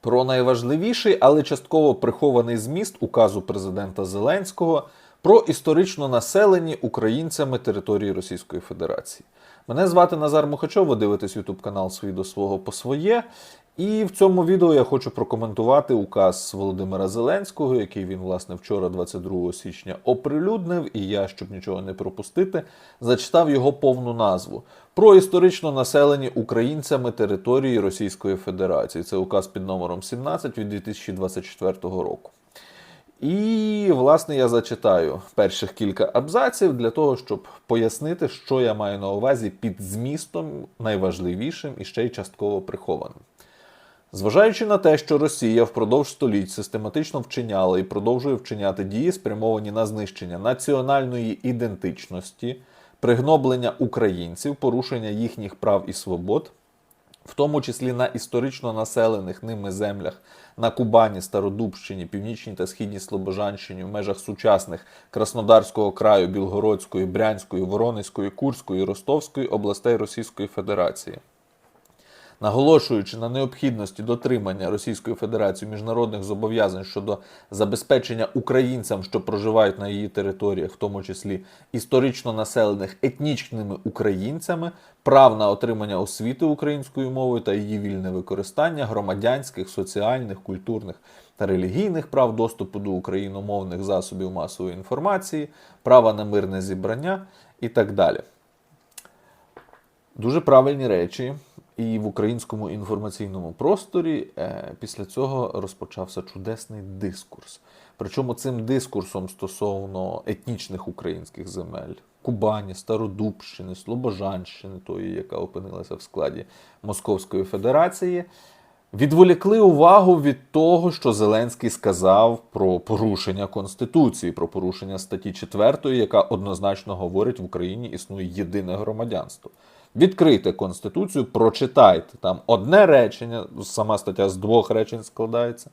Про найважливіший, але частково прихований зміст указу президента Зеленського про історично населені українцями території Російської Федерації. Мене звати Назар Мухачов, ви дивитесь ютуб канал «Свій до свого по своє. І в цьому відео я хочу прокоментувати указ Володимира Зеленського, який він, власне, вчора, 22 січня, оприлюднив, і я, щоб нічого не пропустити, зачитав його повну назву про історично населені українцями території Російської Федерації. Це указ під номером 17 від 2024 року. І, власне, я зачитаю перших кілька абзаців для того, щоб пояснити, що я маю на увазі під змістом найважливішим і ще й частково прихованим. Зважаючи на те, що Росія впродовж століть систематично вчиняла і продовжує вчиняти дії, спрямовані на знищення національної ідентичності, пригноблення українців, порушення їхніх прав і свобод, в тому числі на історично населених ними землях на Кубані, Стародубщині, Північній та Східній Слобожанщині, в межах сучасних Краснодарського краю, Білгородської, Брянської, Воронезької, Курської, Ростовської областей Російської Федерації. Наголошуючи на необхідності дотримання Російською Федерацією міжнародних зобов'язань щодо забезпечення українцям, що проживають на її територіях, в тому числі історично населених етнічними українцями, прав на отримання освіти українською мовою та її вільне використання, громадянських, соціальних, культурних та релігійних прав доступу до україномовних засобів масової інформації, права на мирне зібрання і так далі. Дуже правильні речі. І в українському інформаційному просторі е, після цього розпочався чудесний дискурс. Причому цим дискурсом стосовно етнічних українських земель Кубані, Стародубщини, Слобожанщини, тої, яка опинилася в складі Московської Федерації, відволікли увагу від того, що Зеленський сказав про порушення Конституції, про порушення статті 4, яка однозначно говорить, в Україні існує єдине громадянство. Відкрийте Конституцію, прочитайте там одне речення, сама стаття з двох речень складається.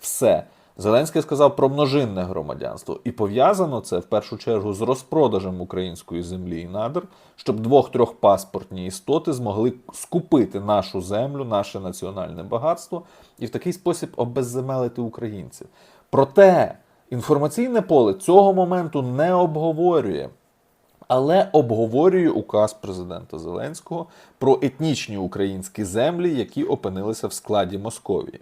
Все. Зеленський сказав про множинне громадянство. І пов'язано це в першу чергу з розпродажем української землі і надр, щоб двох-трьох паспортні істоти змогли скупити нашу землю, наше національне багатство і в такий спосіб обезземелити українців. Проте інформаційне поле цього моменту не обговорює. Але обговорює указ президента Зеленського про етнічні українські землі, які опинилися в складі Московії.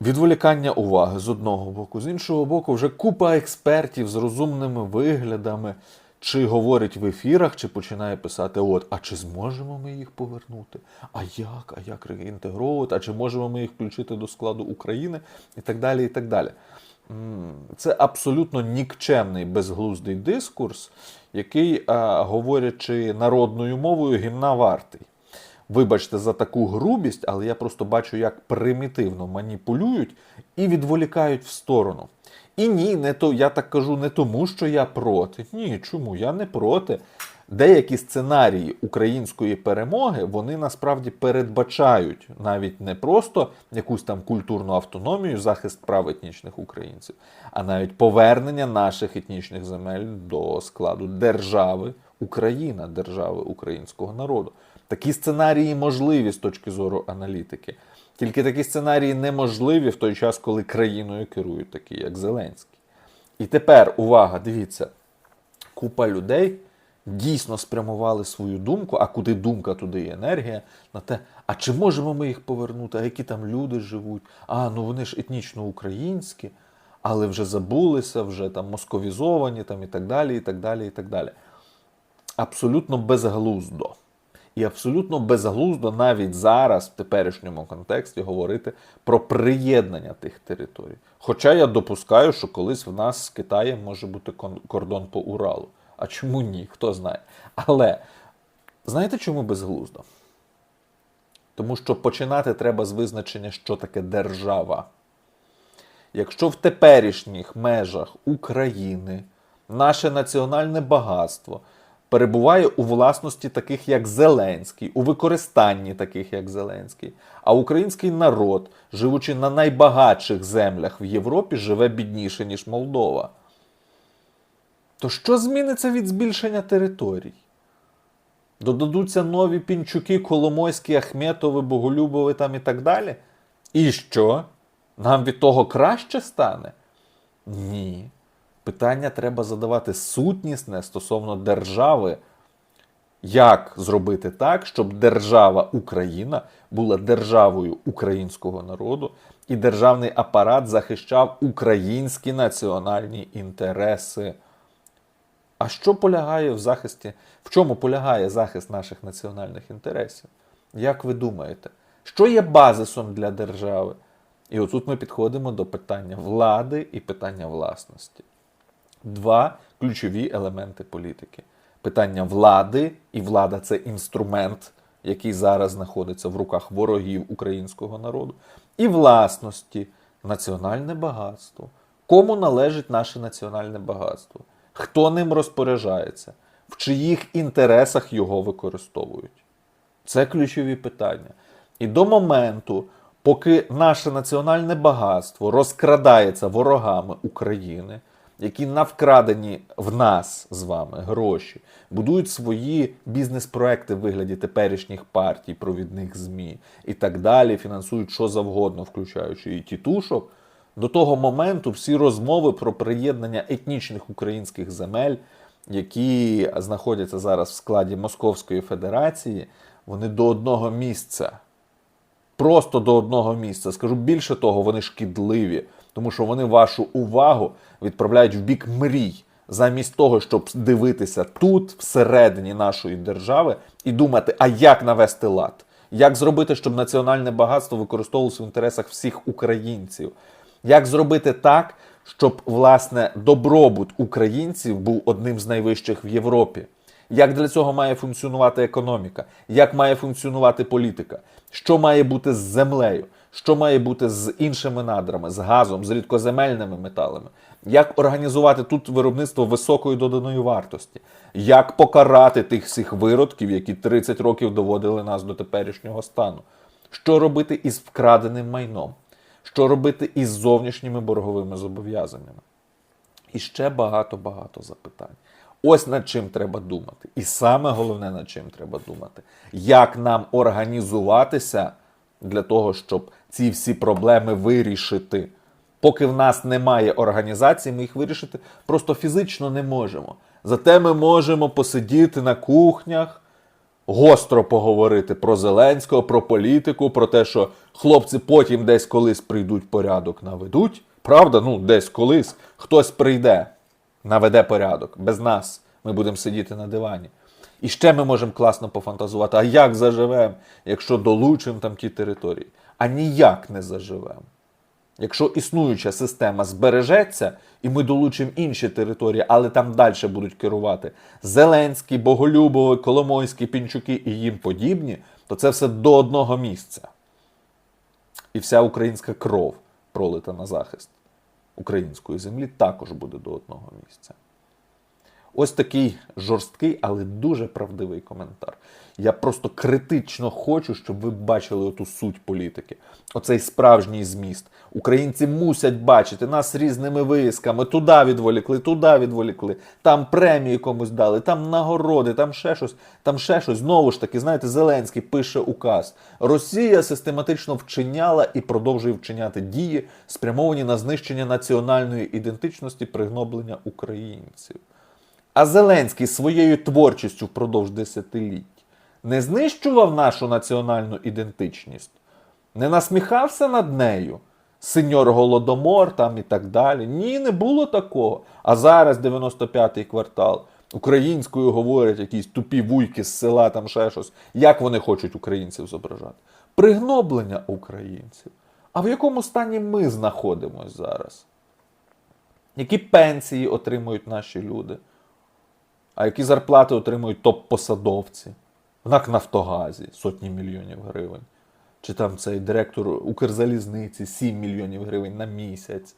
Відволікання уваги з одного боку, з іншого боку, вже купа експертів з розумними виглядами, чи говорить в ефірах, чи починає писати: от, а чи зможемо ми їх повернути? А як? А як реінтегровувати? А чи можемо ми їх включити до складу України? І так далі, і так далі. Це абсолютно нікчемний безглуздий дискурс, який, говорячи народною мовою, гімна вартий. Вибачте за таку грубість, але я просто бачу, як примітивно маніпулюють і відволікають в сторону. І ні, не то я так кажу не тому, що я проти. Ні, чому? Я не проти. Деякі сценарії української перемоги вони насправді передбачають навіть не просто якусь там культурну автономію, захист прав етнічних українців, а навіть повернення наших етнічних земель до складу держави Україна, держави українського народу. Такі сценарії можливі з точки зору аналітики. Тільки такі сценарії неможливі в той час, коли країною керують такі, як Зеленський. І тепер увага, дивіться, купа людей дійсно спрямували свою думку, а куди думка, туди і енергія, на те, а чи можемо ми їх повернути, а які там люди живуть? А, ну вони ж етнічно українські, але вже забулися, вже там московізовані там, і так далі, і так далі, і так далі. Абсолютно безглуздо. І абсолютно безглуздо навіть зараз, в теперішньому контексті, говорити про приєднання тих територій. Хоча я допускаю, що колись в нас з Китаєм може бути кордон по Уралу. А чому ні? Хто знає. Але знаєте, чому безглуздо? Тому що починати треба з визначення, що таке держава. Якщо в теперішніх межах України наше національне багатство перебуває у власності таких, як Зеленський, у використанні таких, як Зеленський, а український народ, живучи на найбагатших землях в Європі, живе бідніше, ніж Молдова то що зміниться від збільшення територій? Додадуться нові пінчуки, Коломойські, Ахметови, Боголюбови там і так далі. І що? Нам від того краще стане? Ні. Питання треба задавати сутнісне стосовно держави. Як зробити так, щоб держава Україна була державою українського народу і державний апарат захищав українські національні інтереси? А що полягає в захисті? В чому полягає захист наших національних інтересів? Як ви думаєте, що є базисом для держави? І отут ми підходимо до питання влади і питання власності. Два ключові елементи політики: питання влади, і влада це інструмент, який зараз знаходиться в руках ворогів українського народу, і власності, національне багатство. Кому належить наше національне багатство? Хто ним розпоряджається? В чиїх інтересах його використовують? Це ключові питання. І до моменту, поки наше національне багатство розкрадається ворогами України, які на вкрадені в нас з вами гроші, будують свої бізнес-проекти в вигляді теперішніх партій, провідних ЗМІ і так далі, фінансують що завгодно, включаючи і тітушок, до того моменту всі розмови про приєднання етнічних українських земель, які знаходяться зараз в складі Московської Федерації, вони до одного місця. Просто до одного місця. Скажу більше того, вони шкідливі, тому що вони вашу увагу відправляють в бік мрій, замість того, щоб дивитися тут, всередині нашої держави, і думати, а як навести лад, як зробити, щоб національне багатство використовувалося в інтересах всіх українців, як зробити так, щоб власне добробут українців був одним з найвищих в Європі. Як для цього має функціонувати економіка? Як має функціонувати політика? Що має бути з землею? Що має бути з іншими надрами, з газом, з рідкоземельними металами? Як організувати тут виробництво високої доданої вартості? Як покарати тих всіх виродків, які 30 років доводили нас до теперішнього стану? Що робити із вкраденим майном? Що робити із зовнішніми борговими зобов'язаннями? І ще багато-багато запитань. Ось над чим треба думати. І саме головне, над чим треба думати, як нам організуватися для того, щоб ці всі проблеми вирішити. Поки в нас немає організації, ми їх вирішити просто фізично не можемо. Зате ми можемо посидіти на кухнях, гостро поговорити про Зеленського, про політику, про те, що хлопці потім десь колись прийдуть порядок наведуть. Правда, ну десь колись хтось прийде, наведе порядок. Без нас ми будемо сидіти на дивані. І ще ми можемо класно пофантазувати, а як заживемо, якщо долучимо там ті території? А ніяк не заживемо. Якщо існуюча система збережеться, і ми долучимо інші території, але там далі будуть керувати Зеленський, Боголюбовий, Коломойські, Пінчуки і їм подібні, то це все до одного місця. І вся українська кров пролита на захист української землі також буде до одного місця. Ось такий жорсткий, але дуже правдивий коментар. Я просто критично хочу, щоб ви бачили оту суть політики, оцей справжній зміст. Українці мусять бачити нас різними виїсками. Туди відволікли, туди відволікли, там премії комусь дали, там нагороди, там ще щось, там ще щось. Знову ж таки, знаєте, Зеленський пише указ. Росія систематично вчиняла і продовжує вчиняти дії, спрямовані на знищення національної ідентичності, пригноблення українців. А Зеленський своєю творчістю впродовж десятиліть не знищував нашу національну ідентичність, не насміхався над нею. Сеньор Голодомор там і так далі. Ні, не було такого. А зараз 95-й квартал. Українською говорять якісь тупі вуйки з села, там ще щось. Як вони хочуть українців зображати? Пригноблення українців. А в якому стані ми знаходимося зараз? Які пенсії отримують наші люди? А які зарплати отримують топ-посадовці? В НАК Нафтогазі сотні мільйонів гривень. Чи там цей директор Укрзалізниці 7 мільйонів гривень на місяць,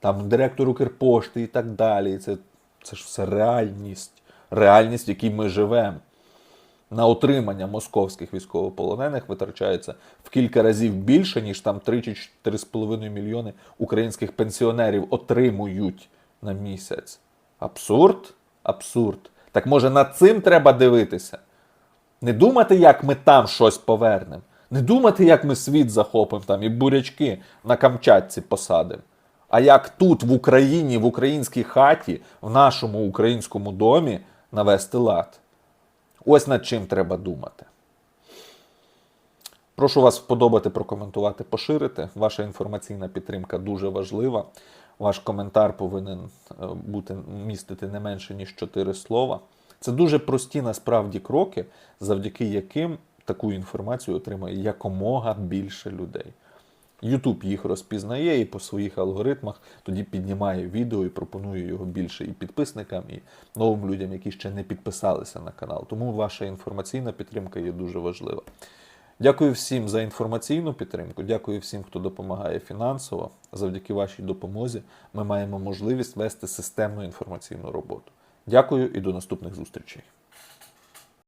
там директор Укрпошти і так далі. Це, це ж все реальність, реальність, в якій ми живемо. На отримання московських військовополонених витрачається в кілька разів більше, ніж там 3 чи 4,5 мільйони українських пенсіонерів отримують на місяць. Абсурд? Абсурд. Так може над цим треба дивитися? Не думати, як ми там щось повернемо. Не думати, як ми світ захопимо там і бурячки на Камчатці посадимо. А як тут, в Україні, в українській хаті, в нашому українському домі навести лад. Ось над чим треба думати. Прошу вас вподобати, прокоментувати, поширити. Ваша інформаційна підтримка дуже важлива. Ваш коментар повинен е, бути містити не менше ніж 4 слова. Це дуже прості насправді кроки, завдяки яким таку інформацію отримає якомога більше людей. YouTube їх розпізнає і по своїх алгоритмах тоді піднімає відео і пропонує його більше і підписникам, і новим людям, які ще не підписалися на канал. Тому ваша інформаційна підтримка є дуже важлива. Дякую всім за інформаційну підтримку. Дякую всім, хто допомагає фінансово. Завдяки вашій допомозі ми маємо можливість вести системну інформаційну роботу. Дякую і до наступних зустрічей.